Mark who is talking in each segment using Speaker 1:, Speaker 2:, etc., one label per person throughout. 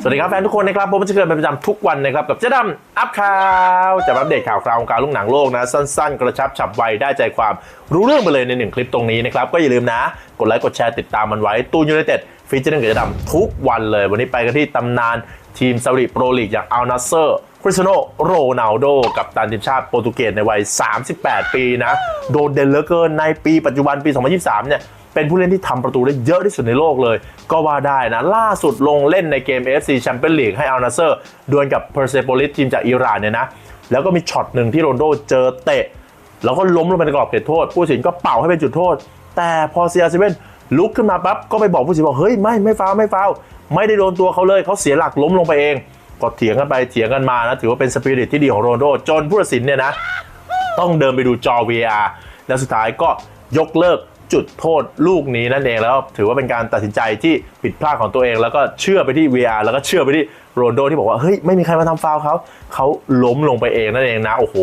Speaker 1: สวัสดีครับแฟนทุกคนนะครับผมจะเกิดเป็นประจำทุกวันนะครับกับเจ๊ดำอัพข่าวจะอัปเดตข่าวคราวของการลูกหนังโลกนะ สั้นๆ กระชับฉับไวได้ใจความรู้เรื่องไปเลยในหนึ่งคลิปตรงนี้นะครับ ก็อย่าลืมนะ กดไลค์กดแชร์ติดตามมันไว้ตูนยูไนเต็ดฟีเจอร์กับเจ๊ดำทุกวันเลย วันนี้ไปกันที่ตำนานทีมซาอุดิโปรลีกอย่างอัลนาเซอร์ คริสเตียโนโรนัลโดกับตันทีมชาติโปรตุเกสในวัย 38 ปีนะ โดดเด่นเหลือเกินในปีปัจจุบันปี 2023 เนี่ย เป็นผู้เล่นที่ทำประตูได้เยอะที่สุดในโลกเลย ก็ว่าได้นะ ล่าสุดลงเล่นในเกม AFC Champions League ให้อัลนาเซอร์ดวลกับเพอร์เซโปลิสทีมจากอิหร่านเนี่ยนะ แล้วก็มีช็อตหนึ่งที่โรนลโดเจอเตะ แล้วก็ล้มลงไปในกรอบเขตโทษ ผู้สินก็เป่าให้เป็นจุดโทษ แต่พอเซียเซเว่นลุกขึ้นมาปั๊บก็ไปบอกผู้สินบอกเฮ้ยไม่ไม่ฟาวไม่ฟาวไม่ได้โดนตัวเขาเลยเขาเสียหลักล้มลงไปเอง ก็เถียงกันไปเถียงกันมานะถือว่าเป็นสปิริตที่ดีของโรนโดจนผู้ตัดสินเนี่ยนะ ต้องเดินไปดูจอ VR แล้วสุดท้ายก็ยกเลิกจุดโทษลูกนี้นั่นเองแล้วถือว่าเป็นการตัดสินใจที่ผิดพลาดของตัวเอง แล้วก็เชื่อไปที่ VR แล้วก็เชื่อไปที่โรนโดที่บอกว่าเฮ้ยไม่มีใครมาทำฟาวเขาเขาล้มลงไปเองนั่นเองนะโอ้โห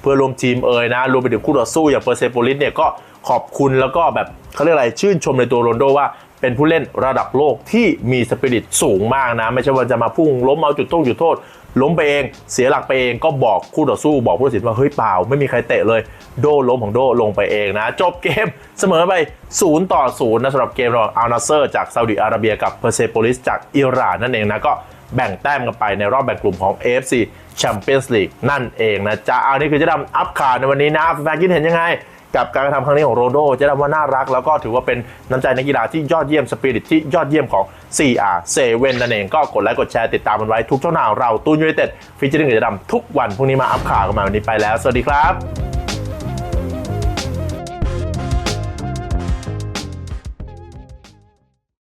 Speaker 1: เพื่อรวมทีมเอ่ยนะรวมไปถึงคู่ต่อสู้อย่างเปอร์เซโปลิสเนี่ยก็ขอบคุณแล้วก็แบบเขาเรียกอะไรชื่นชมในตัวโรนโดว่า เป็นผู้เล่นระดับโลกที่มีสปิริตสูงมากนะ ไม่ใช่ว่าจะมาพุ่งล้มเอาจุดโทษจุดโทษ ล้มไปเอง เสียหลักไปเองก็บอกคู่ต่อสู้บอกผู้ตัดสินว่าเฮ้ยเปล่า ไม่มีใครเตะเลย โดล้มของโดลงไปเองนะ จบเกมเสมอไป 0 ต่อ 0 นะสำหรับเกมระหว่างอัลนาเซอร์จากซาอุดิอาระเบียกับเพอร์เซโปลิสจากอิหร่านนั่นเองนะก็แบ่งแต้มกันไปในรอบแบ่งกลุ่มของ AFC Champions League นั่นเองนะจ๊ะเอานี่คือเจะดำอัพข่าวในวันนี้นะแฟนๆคิดเห็นยังไง กับการกระทำครั้งนี้ของโรนโดเจะดำว่าน่ารัก แล้วก็ถือว่าเป็นน้ำใจนักกีฬาที่ยอดเยี่ยมสปิริตที่ยอดเยี่ยมของ CR7 นั่นเองก็กดไลค์กดแชร์ติดตามมันไว้ทุกช่องทางเราตูนยูไนเต็ดฟีเจอร์กับเจะดำทุกวันพรุ่งนี้มาอัพข่าวกันมาวันนี้ไปแล้ว สวัสดีครับ